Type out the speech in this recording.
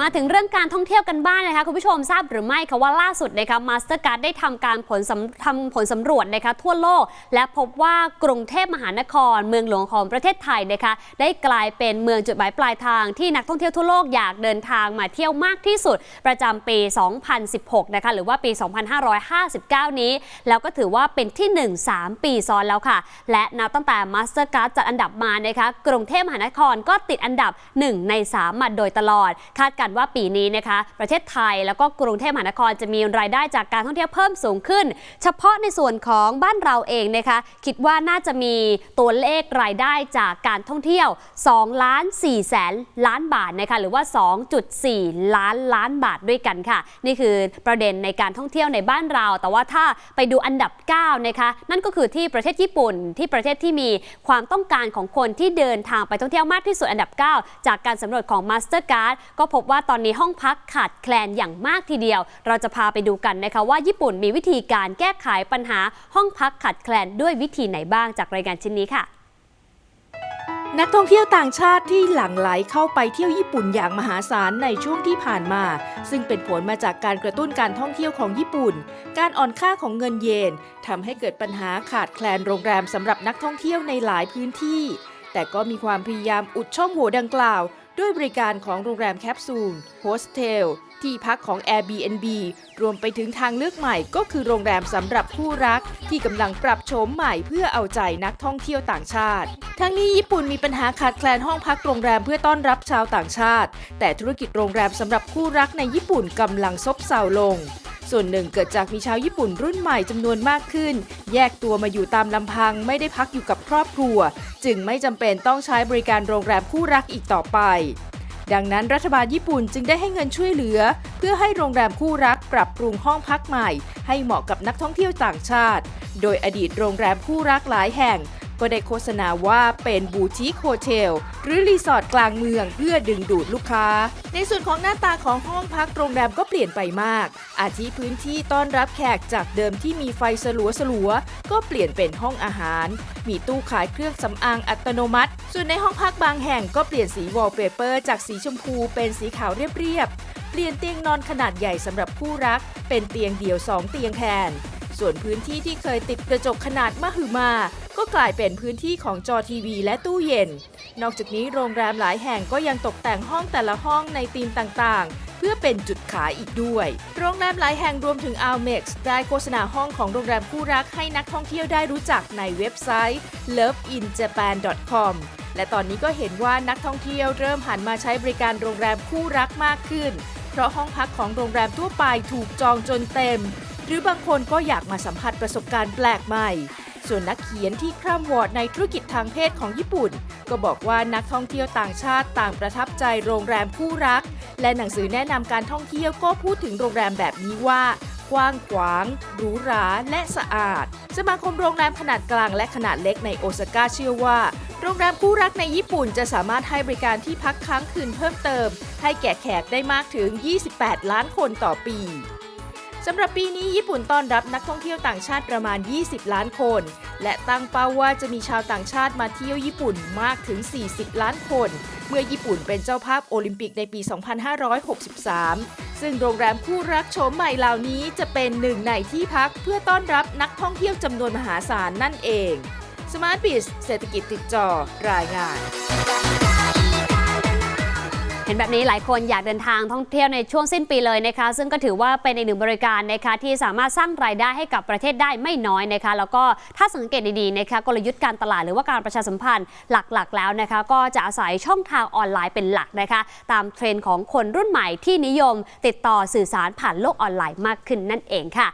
มาถึงเรื่องการท่องเที่ยวกันบ้างนะคะคุณผู้ชมทราบหรือไม่คะว่าล่าสุดนะคะมาสเตอร์การ์ดได้ทำการผลทำผลสำรวจนะคะทั่วโลก และพบว่ากรุงเทพมหานคร เมืองหลวงของประเทศไทยนะคะได้กลายเป็นเมืองจุดหมายปลายทางที่นักท่องเที่ยวทั่วโลกอยากเดินทางมาเที่ยวมากที่สุด ประจำปี 2016 นะคะหรือว่าปี 2559 นี้ แล้วก็ถือว่าเป็นที่ 1 3 ปีซ้อนแล้วค่ะ และนับตั้งแต่มาสเตอร์การ์ดจัดอันดับมานะคะกรุงเทพมหานครก็ติดอันดับ 1 ใน 3 มาโดยตลอดคาดการณ์ว่าปีนี้นะคะ ประเทศไทยแล้วก็กรุงเทพมหานครจะมีรายได้จากการท่องเที่ยวเพิ่มสูงขึ้น เฉพาะในส่วนของบ้านเราเองนะคะ คิดว่าน่าจะมีตัวเลขรายได้จากการท่องเที่ยว2ล้าน4แสนล้านบาทนะคะหรือว่า 2.4 ล้านล้านบาทด้วยกันค่ะ นี่คือประเด็นในการท่องเที่ยวในบ้านเรา แต่ว่าถ้าไปดูอันดับ 9 นะคะ นั่นก็คือที่ประเทศญี่ปุ่นที่ประเทศที่มีความต้องการของคนที่เดินทางไปท่องเที่ยวมากที่สุดอันดับ 9 จากการสำรวจของ Mastercard ก็พบว่าตอนนี้ห้องพักขาดแคลนอย่างมากทีเดียว เราจะพาไปดูกันนะคะว่าญี่ปุ่นมีวิธีการแก้ไขปัญหาห้องพักขาดแคลนด้วยวิธีไหนบ้างจากรายงานชิ้นนี้ค่ะนักท่องเที่ยวต่างชาติที่หลั่งไหลเข้าไปเที่ยวญี่ปุ่นอย่างมหาศาลในช่วงที่ผ่านมา ซึ่งเป็นผลมาจากการกระตุ้นการท่องเที่ยวของญี่ปุ่น การอ่อนค่าของเงินเยนทำให้เกิดปัญหาขาดแคลนโรงแรมสำหรับนักท่องเที่ยวในหลายพื้นที่ แต่ก็มีความพยายามอุดช่องโหว่ดังกล่าว ด้วยบริการของโรงแรมแคปซูลโฮสเทลที่พักของ Airbnb รวมไปถึงทางเลือกใหม่ก็คือโรงแรมสำหรับคู่รัก ที่กำลังปรับโฉมใหม่เพื่อเอาใจนักท่องเที่ยวต่างชาติ ทั้งนี้ญี่ปุ่นมีปัญหาขาดแคลนห้องพักโรงแรมเพื่อต้อนรับชาวต่างชาติ แต่ธุรกิจโรงแรมสำหรับคู่รักในญี่ปุ่นกำลังซบเซาลง ส่วนหนึ่งเกิดจากมีชาวญี่ปุ่นรุ่นใหม่จำนวนมากขึ้น แยกตัวมาอยู่ตามลำพังไม่ได้พักอยู่กับครอบครัว จึงไม่จำเป็นต้องใช้บริการโรงแรมคู่รักอีกต่อไป ดังนั้นรัฐบาลญี่ปุ่นจึงได้ให้เงินช่วยเหลือ เพื่อให้โรงแรมคู่รักปรับปรุงห้องพักใหม่ ให้เหมาะกับนักท่องเที่ยวต่างชาติ โดยอดีตโรงแรมคู่รักหลายแห่ง ก็ได้โฆษณาว่าเป็นบูติคโฮเทลหรือรีสอร์ทกลางเมืองเพื่อดึงดูดลูกค้า ในส่วนของหน้าตาของห้องพักโรงแรมก็เปลี่ยนไปมาก อาทิพื้นที่ต้อนรับแขกจากเดิมที่มีไฟสลัวสลัวก็เปลี่ยนเป็นห้องอาหาร มีตู้ขายเครื่องสำอางอัตโนมัติ ส่วนในห้องพักบางแห่งก็เปลี่ยนสีวอลเปเปอร์จากสีชมพูเป็นสีขาวเรียบๆ เปลี่ยนเตียงนอนขนาดใหญ่สำหรับคู่รัก เป็นเตียงเดี่ยว 2 เตียงแทน ส่วนพื้นที่ที่เคยติดกระจกขนาดมหึมา ก็กลายเป็นพื้นที่ของจอทีวีและตู้เย็น นอกจากนี้โรงแรมหลายแห่งก็ยังตกแต่งห้องแต่ละห้องในธีมต่างๆ เพื่อเป็นจุดขายอีกด้วย โรงแรมหลายแห่งรวมถึง a l m e x ได้โฆษณาห้องของโรงแรมคู่รักให้นักท่องเที่ยวได้รู้จักในเว็บไซต์ loveinjapan.com และตอนนี้ก็เห็นว่านักท่องเที่ยวเริ่มหันมาใช้บริการโรงแรมคู่รักมากขึ้น เพราะห้องพักของโรงแรมทั่วไปถูกจองจนเต็ม หรือบางคนก็อยากมาสัมผัสประสบการณ์แปลกใหม่ ส่วนนักเขียนที่คร่ำวอดในธุรกิจทางเพศของญี่ปุ่น ก็บอกว่านักท่องเที่ยวต่างชาติต่างประทับใจโรงแรมคู่รัก และหนังสือแนะนำการท่องเที่ยวก็พูดถึงโรงแรมแบบนี้ว่ากว้างขวางหรูหราและสะอาด สมาคมโรงแรมขนาดกลางและขนาดเล็กในโอซาก้าเชื่อว่า โรงแรมคู่รักในญี่ปุ่นจะสามารถให้บริการที่พักค้างคืนเพิ่มเติม ให้แก่แขกได้มากถึง 28 ล้านคนต่อปี สำหรับปีนี้ญี่ปุ่นต้อนรับนักท่องเที่ยวต่างชาติประมาณ 20 ล้านคน และตั้งเป้าว่าจะมีชาวต่างชาติมาเที่ยวญี่ปุ่นมากถึง 40 ล้านคน เมื่อญี่ปุ่นเป็นเจ้าภาพโอลิมปิกในปี 2563 ซึ่งโรงแรมคู่รักโฉมใหม่เหล่านี้จะเป็นหนึ่งในที่พักเพื่อต้อนรับนักท่องเที่ยวจำนวนมหาศาลนั่นเอง Smart b i z เศรษฐกิจติดจอรายงาน ห็นแบบนี้หลายคนอยากเดินทางท่องเที่ยวในช่วงสิ้นปีเลยนะคะ ซึ่งก็ถือว่าเป็นอีกหนึ่งบริการนะคะที่สามารถสร้างรายได้ให้กับประเทศได้ไม่น้อยนะคะ แล้วก็ถ้าสังเกตดีๆนะคะกลยุทธ์การตลาดหรือว่าการประชาสัมพันธ์หลักๆ แล้วนะคะ ก็จะอาศัยช่องทางออนไลน์เป็นหลักนะคะ ตามเทรนด์ของคนรุ่นใหม่ที่นิยม ติดต่อสื่อสารผ่านโลกออนไลน์มากขึ้นนั่นเองค่ะ